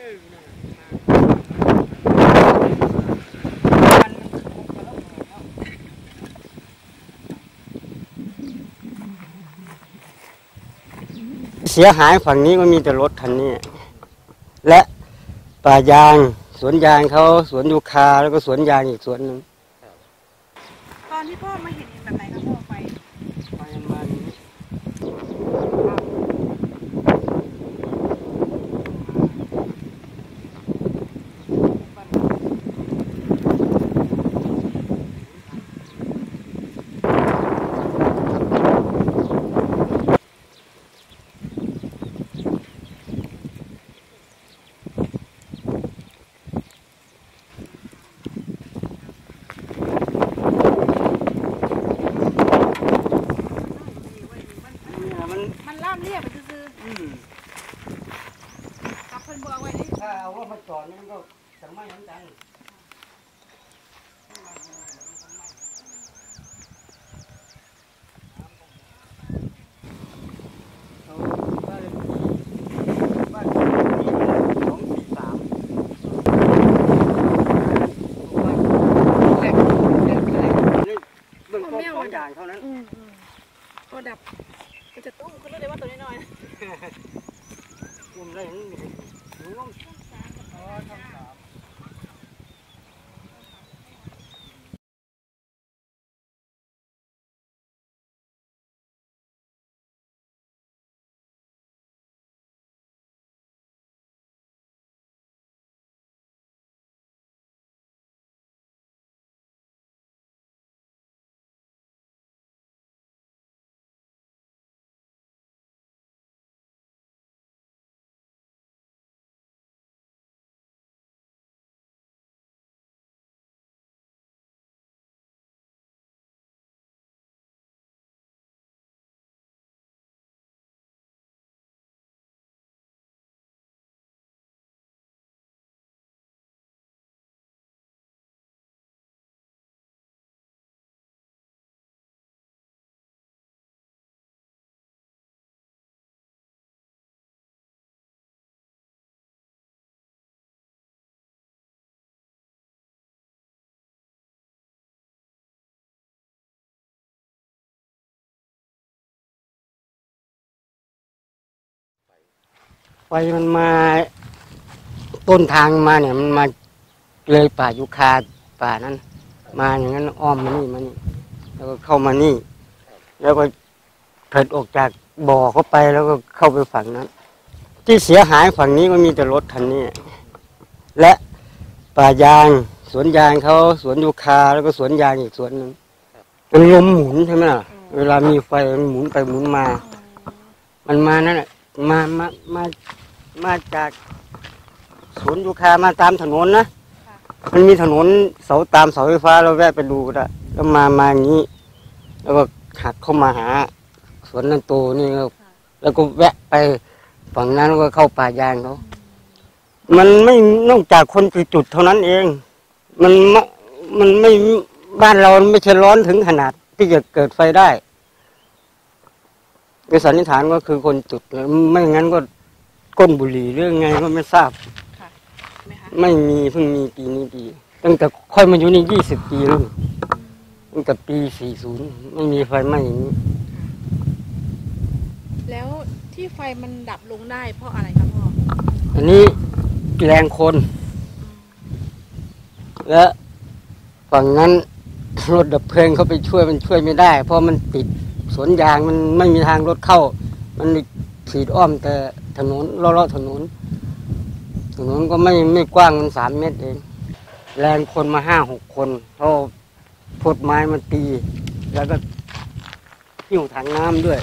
เสียหายฝั่งนี้ก็มีแต่รถคันนี้ และป่ายาง สวนยางเขาสวนยูคาแล้วก็สวนยางอีกสวนหนึ่งตอนที่พ่อมาเห็นแบบไหนคะพ่อไฟ ไฟมันเนี่ยมัน มันล่ามเรียบไปซื้อ อืม ๆกั บอกไว้นี่ถ้าเอารถมาจอดนี่มันก็จะไม้เหมือนกันเอาบ้านเลขที่บ้านเลขที่หนึ่งสองสามตรงนั้นแหลกแหลกเลยนี่เพิ่งก่อขยะเท่านั้นก็ดับก็จะตุ้มก็เลยว่าตัวน้อยกลุ่มไรนี่หนูต้องอ๋อ ช่องสาม ไฟมันมาต้นทางมาเนี่ยมันมาเลยป่ายุคาป่านั้น มาอย่างนั้นอ้อมมานี่มานี่แล้วก็เข้ามานี่ แล้วก็เถิดออกจากบ่อเข้าไปแล้วก็เข้าไปฝั่งนั้น ที่เสียหายฝั่งนี้ก็มีแต่รถคันนี้ และป่ายางสวนยางเขาสวนยูคาแล้วก็สวนยางอีกสวนหนึ่งมันลมหมุนใช่ไหมล่ะเวลามีไฟมันหมุนไปหมุนมา มันมานั่นแหละ มามามามาจากสวนยูคามาตามถนนนะมันมีถนนเสาตามเสาไฟฟ้าเราแวะไปดูก็ได้แล้วมามาอย่างนี้ แล้วก็หักเข้ามาหา สวนนันโตนี่ก็แล้วก็แวะไปฝั่งนั้นแล้วก็เข้าป่ายางเขามันไม่นอกจากคนจุดๆเท่านั้นเอง มันไม่มันไม่บ้านเราไม่ใช่ร้อนถึงขนาดที่จะเกิดไฟได้ ในสันนิษฐานก็คือคนจุดไม่งั้นก็ก้นบุหรี่เรื่องไงก็ไม่ทราบๆไหมคะไม่มีเพิ่งมีปีนี้ปีตั้งแต่ค่อยมาอยู่นี่ยี่สิบปีแล้วตั้งแต่ปีสี่ศูนย์ไม่มีไฟไหม้อย่างนี้แล้วที่ไฟมันดับลงได้เพราะอะไรคะพ่ออันนี้แรงคน และฝั่งนั้นรถดับเพลิงเขาไปช่วยมันช่วยไม่ได้ เพราะมันติด สวนยางมันไม่มีทางรถเข้า มันขีดอ้อมแต่ถนนล้อๆถนน ถนนก็ไม่ไม่กว้างมันสามเมตรเองแรงคนมาห้าหกคนเขาพดไม้มาตี แล้วก็หิ้วถังน้ำด้วย